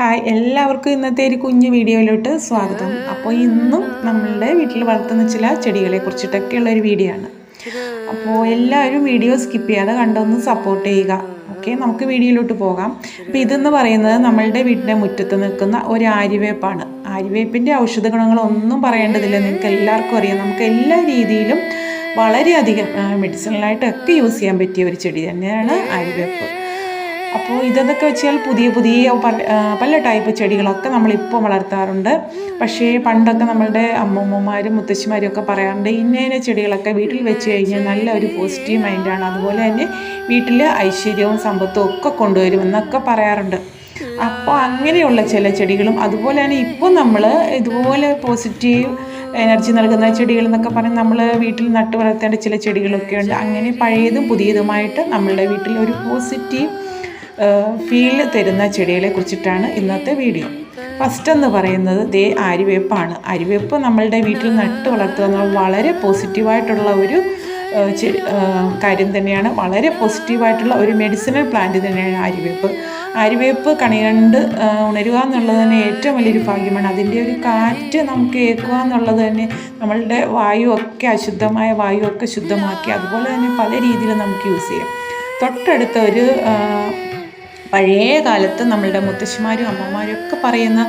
Hi എല്ലാവർക്കും ഇന്നത്തെ ഒരു കുഞ്ഞു വീഡിയോയിലോട്ട് സ്വാഗതം. അപ്പോൾ ഇന്നും നമ്മളുടെ വീട്ടിൽ വളർത്തുന്ന ചില ചെടികളെ കുറിച്ചിട്ടൊക്കെയുള്ള ഒരു വീഡിയോ ആണ്. അപ്പോൾ എല്ലാവരും വീഡിയോ സ്കിപ്പ് ചെയ്യാതെ കണ്ടൊന്ന് സപ്പോർട്ട് ചെയ്യുക. ഓക്കെ നമുക്ക് വീഡിയോയിലോട്ട് പോകാം. അപ്പോൾ ഇതെന്ന് പറയുന്നത് നമ്മളുടെ വീടിന്റെ മുറ്റത്ത് നിൽക്കുന്ന ഒരു ആര്യവേപ്പാണ് ആര്യവേപ്പിന്റെ ഔഷധ ഗുണങ്ങളൊന്നും പറയേണ്ടതില്ല. നിങ്ങൾക്ക് എല്ലാവർക്കും അറിയാം. നമുക്ക് എല്ലാ രീതിയിലും വളരെയധികം മെഡിസിനലായിട്ടൊക്കെ യൂസ് ചെയ്യാൻ പറ്റിയ ഒരു ചെടി തന്നെയാണ് ആര്യവേപ്പ് അപ്പോൾ ഇതൊക്കെ വെച്ചാൽ പുതിയ പുതിയ പല പല ടൈപ്പ് ചെടികളൊക്കെ നമ്മളിപ്പോൾ വളർത്താറുണ്ട്. പക്ഷേ പണ്ടൊക്കെ നമ്മളുടെ അമ്മമ്മമാരും മുത്തശ്ശിമാരും ഒക്കെ പറയാറുണ്ട് ഇന്ന ഇന്ന ചെടികളൊക്കെ വീട്ടിൽ വെച്ച് കഴിഞ്ഞാൽ നല്ല ഒരു പോസിറ്റീവ് മൈൻഡാണ് അതുപോലെ തന്നെ വീട്ടിൽ ഐശ്വര്യവും സമ്പത്തും ഒക്കെ കൊണ്ടുവരുമെന്നൊക്കെ പറയാറുണ്ട്. അപ്പോൾ അങ്ങനെയുള്ള ചില ചെടികളും അതുപോലെ തന്നെ ഇപ്പോൾ നമ്മൾ ഇതുപോലെ പോസിറ്റീവ് എനർജി നൽകുന്ന ചെടികൾ എന്നൊക്കെ പറഞ്ഞ് നമ്മൾ വീട്ടിൽ നട്ടു വളർത്തേണ്ട ചില ചെടികളൊക്കെ ഉണ്ട്. അങ്ങനെ പഴയതും പുതിയതുമായിട്ട് നമ്മളുടെ വീട്ടിൽ ഒരു പോസിറ്റീവ് ഫീൽ തരുന്ന ചെടികളെ കുറിച്ചിട്ടാണ് ഇന്നത്തെ വീഡിയോ. ഫസ്റ്റ് എന്ന് പറയുന്നത് ദേ അരിവേപ്പാണ്. അരിവേപ്പ് നമ്മളുടെ വീട്ടിൽ നട്ട് വളർത്തുക വളരെ പോസിറ്റീവായിട്ടുള്ള ഒരു കാര്യം തന്നെയാണ്. വളരെ പോസിറ്റീവായിട്ടുള്ള ഒരു മെഡിസിനൽ പ്ലാന്റ് തന്നെയാണ് ആര്യവേപ്പ് ആര്യവേപ്പ് കണികണ്ട് ഉണരുക എന്നുള്ളത് തന്നെ ഏറ്റവും വലിയൊരു ഭാഗ്യമാണ്. അതിന്റെ ഒരു കാറ്റ് നമുക്ക് ഏൽക്കുക എന്നുള്ളത് തന്നെ നമ്മളുടെ വായുവൊക്കെ അശുദ്ധമായ വായുവൊക്കെ ശുദ്ധമാക്കി അതുപോലെ തന്നെ പല രീതിയിൽ നമുക്ക് യൂസ് ചെയ്യാം. തൊട്ടടുത്ത ഒരു പഴയ കാലത്ത് നമ്മളുടെ മുത്തശ്ശിമാരും അമ്മമാരും ഒക്കെ പറയുന്ന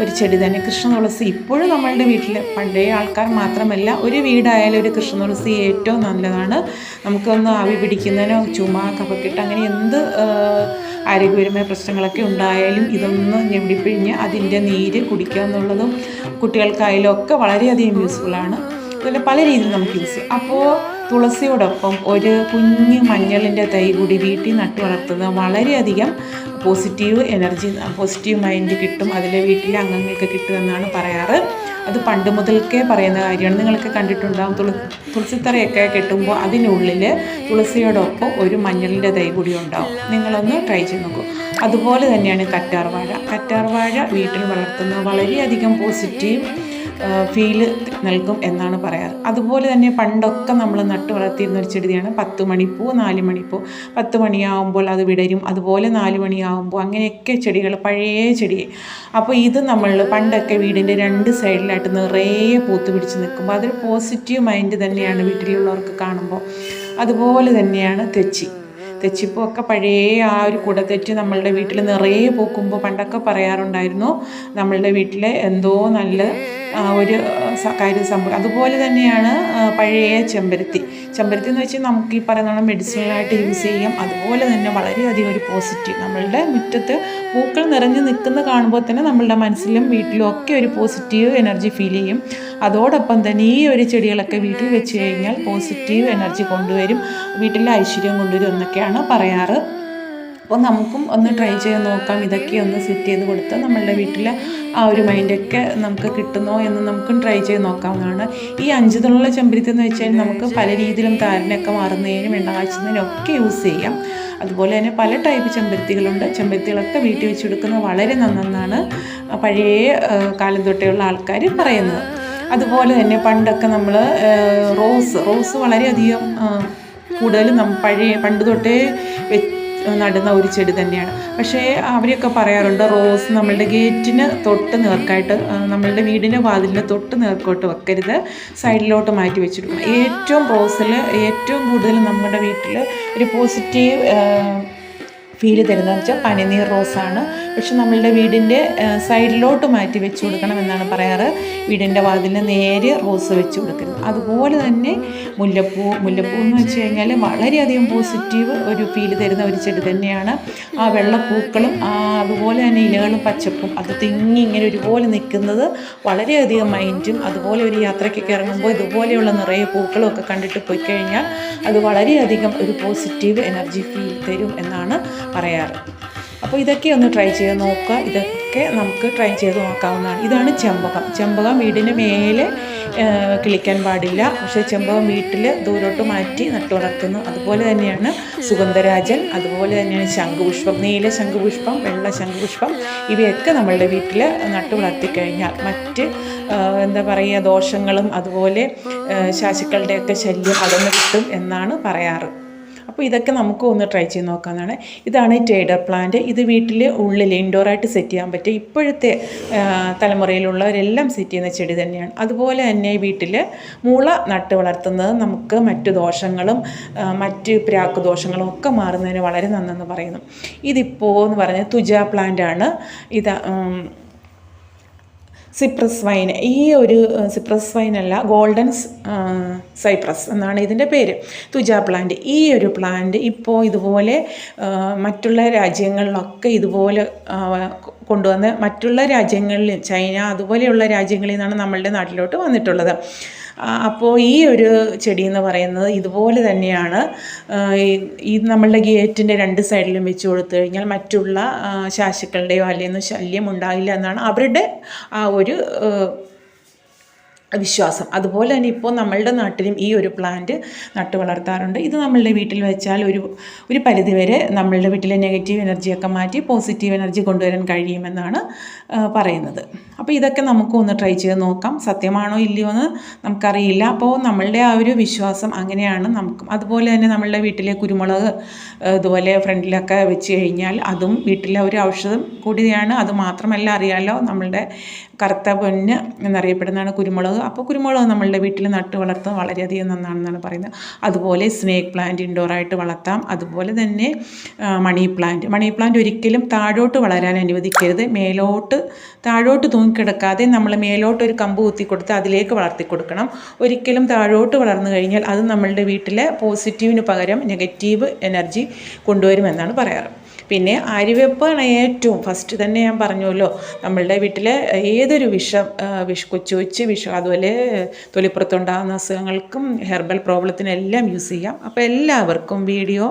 ഒരു ചെടി തന്നെ കൃഷ്ണ തുളസി. ഇപ്പോഴും നമ്മളുടെ വീട്ടിൽ പഴയ ആൾക്കാർ മാത്രമല്ല ഒരു വീടായാലും ഒരു കൃഷ്ണ തുളസി ഏറ്റവും നല്ലതാണ്. നമുക്കൊന്ന് ആവി പിടിക്കുന്നതിനോ ചുമ കഫക്കെട്ട് അങ്ങനെ എന്ത് ആരോഗ്യപരമായ പ്രശ്നങ്ങളൊക്കെ ഉണ്ടായാലും ഇതൊന്ന് ഞെവിടിപ്പിഴിഞ്ഞ് അതിന്റെ നീര് കുടിക്കുക എന്നുള്ളതും കുട്ടികൾക്കായാലും ഒക്കെ വളരെയധികം യൂസ്ഫുള്ളാണ് അതുപോലെ പല രീതിയിൽ നമുക്ക് യൂസ് ചെയ്യാം. അപ്പോൾ തുളസിയോടൊപ്പം ഒരു കുഞ്ഞ് മഞ്ഞളിന്റെ തൈ കൂടി വീട്ടിൽ നട്ടു വളർത്തുന്നത് വളരെയധികം പോസിറ്റീവ് എനർജി പോസിറ്റീവ് മൈൻഡ് കിട്ടും. അതിലെ വീട്ടിലെ അംഗങ്ങൾക്ക് കിട്ടുമെന്നാണ് പറയാറ്. അത് പണ്ട് മുതൽക്കേ പറയുന്ന കാര്യമാണ്. നിങ്ങളൊക്കെ കണ്ടിട്ടുണ്ടാകും തുള തുളസിത്തറയൊക്കെ കെട്ടുമ്പോൾ അതിനുള്ളിൽ തുളസിയോടൊപ്പം ഒരു മഞ്ഞളിന്റെ തൈ കൂടി ഉണ്ടാവും. നിങ്ങളൊന്ന് ട്രൈ ചെയ്ത് നോക്കൂ. അതുപോലെ തന്നെയാണ് കറ്റാർവാഴ. കറ്റാർവാഴ വീട്ടിൽ വളർത്തുന്ന വളരെയധികം പോസിറ്റീവ് ഫീൽ നൽകും എന്നാണ് പറയാറ്. അതുപോലെ തന്നെ പണ്ടൊക്കെ നമ്മൾ നട്ടു വളർത്തിയിരുന്ന ഒരു ചെടിയാണ് പത്ത് മണിപ്പൂ നാല് മണിപ്പൂ പത്ത് മണിയാവുമ്പോൾ അത് വിടരും. അതുപോലെ നാല് മണിയാവുമ്പോൾ അങ്ങനെയൊക്കെ ചെടികൾ പഴയ ചെടി. അപ്പോൾ ഇത് നമ്മൾ പണ്ടൊക്കെ വീടിന്റെ രണ്ട് സൈഡിലായിട്ട് നിറയെ പൂത്ത് പിടിച്ച് നിൽക്കുമ്പോൾ അതൊരു പോസിറ്റീവ് മൈൻഡ് തന്നെയാണ് വീട്ടിലുള്ളവർക്ക് കാണുമ്പോൾ അതുപോലെ തന്നെയാണ് തെച്ചി. തെച്ചിപ്പൂവൊക്കെ പഴയ ആ ഒരു കുടത്തെറ്റ് നമ്മളുടെ വീട്ടിൽ നിറയെ പൂക്കുമ്പോൾ പണ്ടൊക്കെ പറയാറുണ്ടായിരുന്നു. നമ്മളുടെ വീട്ടിലെ എന്തോ നല്ല ഒരു കാര്യം സംഭവം. അതുപോലെ തന്നെയാണ് പഴയ ചെമ്പരത്തി. ചെമ്പരത്തി എന്ന് വെച്ചാൽ നമുക്ക് ഈ പറയുന്ന മെഡിസിനലായിട്ട് യൂസ് ചെയ്യാം. അതുപോലെ തന്നെ വളരെയധികം ഒരു പോസിറ്റീവ് നമ്മളുടെ മുറ്റത്ത് പൂക്കൾ നിറഞ്ഞു നിൽക്കുന്ന കാണുമ്പോൾ തന്നെ നമ്മളുടെ മനസ്സിലും വീട്ടിലും ഒക്കെ ഒരു പോസിറ്റീവ് എനർജി ഫീൽ ചെയ്യും. അതോടൊപ്പം തന്നെ ഈ ഒരു ചെടികളൊക്കെ വീട്ടിൽ വെച്ച് കഴിഞ്ഞാൽ പോസിറ്റീവ് എനർജി കൊണ്ടുവരും. വീട്ടിലെ ഐശ്വര്യം കൊണ്ടുവരും എന്നൊക്കെയാണ് പറയാറ്. അപ്പോൾ നമുക്കും ഒന്ന് ട്രൈ ചെയ്ത് നോക്കാം. ഇതൊക്കെ ഒന്ന് സെറ്റ് ചെയ്ത് കൊടുത്ത് നമ്മളുടെ വീട്ടിലെ ആ ഒരു മൈൻഡൊക്കെ നമുക്ക് കിട്ടുന്നോ എന്ന് നമുക്കും ട്രൈ ചെയ്ത് നോക്കാവുന്നതാണ്. ഈ അഞ്ച് തുള്ള ചെമ്പരത്തി എന്ന് വെച്ചാൽ നമുക്ക് പല രീതിയിലും താരനൊക്കെ മാറുന്നതിനും എണ്ണകാച്ചുന്നതിനും ഒക്കെ യൂസ് ചെയ്യാം. അതുപോലെ തന്നെ പല ടൈപ്പ് ചെമ്പരത്തികളുണ്ട്. ചെമ്പരത്തികളൊക്കെ വീട്ടിൽ വെച്ചെടുക്കുന്നത് വളരെ നന്നെന്നാണ് പഴയ കാലം തൊട്ടേയുള്ള ആൾക്കാർ പറയുന്നത്. അതുപോലെ തന്നെ പണ്ടൊക്കെ നമ്മൾ റോസ് റോസ് വളരെയധികം കൂടുതലും പഴയ പണ്ട് തൊട്ടേ നടുന്ന ഒരു ചെടി തന്നെയാണ്. പക്ഷേ അവരെയൊക്കെ പറയാറുണ്ട് റോസ് നമ്മളുടെ ഗേറ്റിന് തൊട്ട് നേർക്കായിട്ട് നമ്മളുടെ വീടിന്റെ വാതിലിന് തൊട്ട് നേർക്കോട്ട് വെക്കരുത്. സൈഡിലോട്ട് മാറ്റി വെച്ചെടുക്കണം ഏറ്റവും റോസിൽ ഏറ്റവും കൂടുതൽ നമ്മുടെ വീട്ടിൽ ഒരു പോസിറ്റീവ് ഫീൽ തരുന്നതെന്ന് വെച്ചാൽ പനിനീർ റോസാണ്. പക്ഷെ നമ്മളുടെ വീടിന്റെ സൈഡിലോട്ട് മാറ്റി വെച്ച് കൊടുക്കണം എന്നാണ് പറയാറ്. വീടിന്റെ വാതിലിന് നേരെ റോസ് വെച്ച് കൊടുക്കുന്നത് അതുപോലെ തന്നെ മുല്ലപ്പൂ മുല്ലപ്പൂ എന്ന് വെച്ച് കഴിഞ്ഞാൽ വളരെയധികം പോസിറ്റീവ് ഒരു ഫീൽ തരുന്ന ഒരു ചെടി തന്നെയാണ്. ആ വെള്ളപ്പൂക്കളും അതുപോലെ തന്നെ ഇലകളും പച്ചപ്പും അത് തിങ്ങി ഇങ്ങനെ ഒരുപോലെ നിൽക്കുന്നത് വളരെയധികം മൈൻഡും അതുപോലെ ഒരു യാത്രയ്ക്കൊക്കെ ഇറങ്ങുമ്പോൾ ഇതുപോലെയുള്ള നിറയെ പൂക്കളും ഒക്കെ കണ്ടിട്ട് പോയി കഴിഞ്ഞാൽ അത് വളരെയധികം ഒരു പോസിറ്റീവ് എനർജി ഫീൽ തരും എന്നാണ് പറയാറ്. അപ്പോൾ ഇതൊക്കെ ഒന്ന് ട്രൈ ചെയ്ത് നോക്കുക. ഇതൊക്കെ നമുക്ക് ട്രൈ ചെയ്ത് നോക്കാവുന്നതാണ്. ഇതാണ് ചെമ്പകം. ചെമ്പകം വീടിന് മേലെ കിളിക്കാൻ പാടില്ല. പക്ഷേ ചെമ്പകം വീട്ടിൽ ദൂരോട്ട് മാറ്റി നട്ടുവളർത്തുന്നു അതുപോലെ തന്നെയാണ് സുഗന്ധരാജൻ അതുപോലെ തന്നെയാണ് ശംഖുപുഷ്പം നീല ശംഖുപുഷ്പം വെള്ള ശംഖുപുഷ്പം. ഇവയൊക്കെ നമ്മളുടെ വീട്ടിൽ നട്ടു വളർത്തിക്കഴിഞ്ഞാൽ മറ്റ് എന്താ പറയുക ദോഷങ്ങളും അതുപോലെ ശാശുക്കളുടെയൊക്കെ ശല്യം അകന്നു കിട്ടും എന്നാണ് പറയാറ്. അപ്പോൾ ഇതൊക്കെ നമുക്ക് ഒന്ന് ട്രൈ ചെയ്ത് നോക്കാമെന്നാണ് ഇതാണ് ടേഡർ പ്ലാന്റ് ഇത് വീട്ടിൽ ഉള്ളിൽ ഇൻഡോറായിട്ട് സെറ്റ് ചെയ്യാൻ പറ്റും ഇപ്പോഴത്തെ തലമുറയിലുള്ളവരെല്ലാം സെറ്റ് ചെയ്യുന്ന ചെടി തന്നെയാണ്. അതുപോലെ തന്നെ വീട്ടിൽ മുള നട്ട് വളർത്തുന്നത് നമുക്ക് മറ്റു ദോഷങ്ങളും മറ്റ് പ്രാക്ക് ദോഷങ്ങളും ഒക്കെ മാറുന്നതിന് വളരെ നന്നെന്ന് പറയുന്നു. ഇതിപ്പോൾ എന്ന് പറഞ്ഞാൽ തുജ പ്ലാന്റ് ആണ്. ഇത് സിപ്രസ് വൈൻ ഈ ഒരു സിപ്രസ് വൈൻ അല്ല ഗോൾഡൻ സൈപ്രസ് എന്നാണ് ഇതിന്റെ പേര്. തുജ പ്ലാന്റ് ഈ ഒരു പ്ലാന്റ് ഇപ്പോൾ ഇതുപോലെ മറ്റുള്ള രാജ്യങ്ങളിലൊക്കെ ഇതുപോലെ കൊണ്ടുവന്ന് മറ്റുള്ള രാജ്യങ്ങളിൽ ചൈന അതുപോലെയുള്ള രാജ്യങ്ങളിൽ നിന്നാണ് നമ്മളുടെ നാട്ടിലോട്ട് വന്നിട്ടുള്ളത്. അപ്പോൾ ഈ ഒരു ചെടി എന്ന് പറയുന്നത് ഇതുപോലെ തന്നെയാണ്. ഈ- നമ്മളുടെ ഗേറ്റിന്റെ രണ്ട് സൈഡിലും വെച്ച് കൊടുത്തു കഴിഞ്ഞാൽ മറ്റുള്ള ശാശുക്കളുടെയോ അല്ലെങ്കിൽ ശല്യം ഉണ്ടാകില്ല എന്നാണ് അവരുടെ ആ ഒരു വിശ്വാസം. അതുപോലെ തന്നെ ഇപ്പോൾ നമ്മളുടെ നാട്ടിലും ഈ ഒരു പ്ലാന്റ് നട്ടു വളർത്താറുണ്ട്. ഇത് നമ്മളുടെ വീട്ടിൽ വെച്ചാൽ ഒരു ഒരു പരിധിവരെ നമ്മളുടെ വീട്ടിലെ നെഗറ്റീവ് എനർജിയൊക്കെ മാറ്റി പോസിറ്റീവ് എനർജി കൊണ്ടുവരാൻ കഴിയുമെന്നാണ് പറയുന്നത്. അപ്പോൾ ഇതൊക്കെ നമുക്കൊന്ന് ട്രൈ ചെയ്ത് നോക്കാം. സത്യമാണോ ഇല്ലയോ എന്ന് നമുക്കറിയില്ല. അപ്പോൾ നമ്മളുടെ ആ ഒരു വിശ്വാസം അങ്ങനെയാണ് നമുക്കും അതുപോലെ തന്നെ നമ്മളുടെ വീട്ടിലെ കുരുമുളക് ഇതുപോലെ ഫ്രണ്ടിലൊക്കെ വെച്ച് കഴിഞ്ഞാൽ അതും വീട്ടിലെ ഒരു ഔഷധം കൂടിയാണ്. അത് മാത്രമല്ല അറിയാലോ നമ്മളുടെ കറുത്ത പൊന്ന് എന്നറിയപ്പെടുന്നതാണ് കുരുമുളക്. അപ്പോൾ കുരുമുളക് നമ്മളുടെ വീട്ടിൽ നട്ട് വളർത്താൻ വളരെയധികം നന്നാണെന്നാണ് പറയുന്നത്. അതുപോലെ സ്നേക്ക് പ്ലാന്റ് ഇൻഡോറായിട്ട് വളർത്താം. അതുപോലെ തന്നെ മണി പ്ലാന്റ് മണി പ്ലാന്റ് ഒരിക്കലും താഴോട്ട് വളരാൻ അനുവദിക്കരുത്. മേലോട്ട് താഴോട്ട് തൂങ്ങിക്കിടക്കാതെ നമ്മൾ മേലോട്ട് ഒരു കമ്പ് കുത്തി കൊടുത്ത് അതിലേക്ക് വളർത്തി കൊടുക്കണം ഒരിക്കലും താഴോട്ട് വളർന്നു കഴിഞ്ഞാൽ അത് നമ്മളുടെ വീട്ടിലെ പോസിറ്റീവിന് പകരം നെഗറ്റീവ് എനർജി കൊണ്ടുവരുമെന്നാണ് പറയാറ്. പിന്നെ അരിവെപ്പാണ് ഏറ്റവും ഫസ്റ്റ് തന്നെ ഞാൻ പറഞ്ഞല്ലോ നമ്മളുടെ വീട്ടിലെ ഏതൊരു വിഷം വിഷ കൊച്ചു കൊച്ചു വിഷം അതുപോലെ തൊലിപ്പുറത്തുണ്ടാകുന്ന അസുഖങ്ങൾക്കും ഹെർബൽ പ്രോബ്ലത്തിനെല്ലാം യൂസ് ചെയ്യാം. അപ്പോൾ എല്ലാവർക്കും വീഡിയോ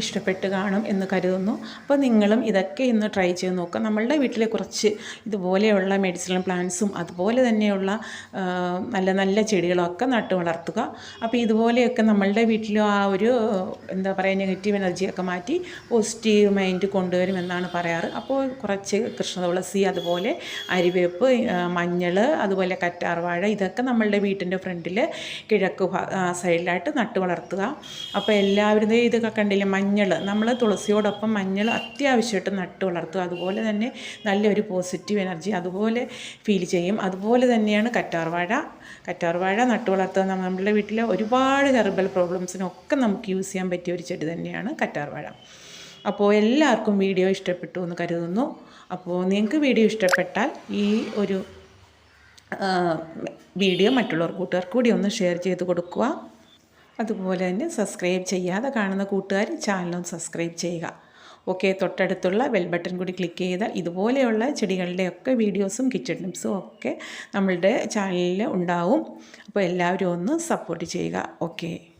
ഇഷ്ടപ്പെട്ട് കാണും എന്ന് കരുതുന്നു. അപ്പോൾ നിങ്ങളും ഇതൊക്കെ ഇന്ന് ട്രൈ ചെയ്ത് നോക്കുക. നമ്മളുടെ വീട്ടിലെ കുറച്ച് ഇതുപോലെയുള്ള മെഡിസിനൽ പ്ലാന്റ്സും അതുപോലെ തന്നെയുള്ള നല്ല നല്ല ചെടികളൊക്കെ നട്ട് വളർത്തുക. അപ്പോൾ ഇതുപോലെയൊക്കെ നമ്മളുടെ വീട്ടിലും ആ ഒരു എന്താ പറയുക നെഗറ്റീവ് എനർജിയൊക്കെ മാറ്റി പോസിറ്റീവ് മൈൻഡ് കൊണ്ടുവരുമെന്നാണ് പറയാറ്. അപ്പോൾ കുറച്ച് കൃഷ്ണതുളസി അതുപോലെ അരിവേപ്പ് മഞ്ഞൾ അതുപോലെ കറ്റാർവാഴ ഇതൊക്കെ നമ്മളുടെ വീട്ടിന്റെ ഫ്രണ്ടിൽ കിഴക്ക് സൈഡിലായിട്ട് നട്ട് വളർത്തുക. അപ്പോൾ എല്ലാവരുടെയും ഇതൊക്കെ കണ്ടില്ലേ? മഞ്ഞൾ നമ്മൾ തുളസിയോടൊപ്പം മഞ്ഞൾ അത്യാവശ്യമായിട്ട് നട്ട് വളർത്തും അതുപോലെ തന്നെ നല്ലൊരു പോസിറ്റീവ് എനർജി അതുപോലെ ഫീൽ ചെയ്യും. അതുപോലെ തന്നെയാണ് കറ്റാർവാഴ. കറ്റാർവാഴ നട്ട് വളർത്തുക നമ്മളുടെ വീട്ടിലെ ഒരുപാട് ഹെർബൽ പ്രോബ്ലംസിനൊക്കെ നമുക്ക് യൂസ് ചെയ്യാൻ പറ്റിയ ഒരു ചെടി തന്നെയാണ് കറ്റാർവാഴ. അപ്പോൾ എല്ലാവർക്കും വീഡിയോ ഇഷ്ടപ്പെട്ടു എന്ന് കരുതുന്നു. അപ്പോൾ നിങ്ങൾക്ക് വീഡിയോ ഇഷ്ടപ്പെട്ടാൽ ഈ ഒരു വീഡിയോ മറ്റുള്ളവർ കൂട്ടുകാർക്ക് കൂടി ഒന്ന് ഷെയർ ചെയ്ത് കൊടുക്കുക. അതുപോലെ തന്നെ സബ്സ്ക്രൈബ് ചെയ്യാതെ കാണുന്ന കൂട്ടുകാർ ചാനലും സബ്സ്ക്രൈബ് ചെയ്യുക. ഓക്കെ തൊട്ടടുത്തുള്ള ബെൽ ബട്ടൺ കൂടി ക്ലിക്ക് ചെയ്താൽ ഇതുപോലെയുള്ള ചെടികളുടെയൊക്കെ വീഡിയോസും കിച്ചൺ ടിപ്സും ഒക്കെ നമ്മളുടെ ചാനലിൽ ഉണ്ടാവും. അപ്പോൾ എല്ലാവരും ഒന്ന് സപ്പോർട്ട് ചെയ്യുക. ഓക്കെ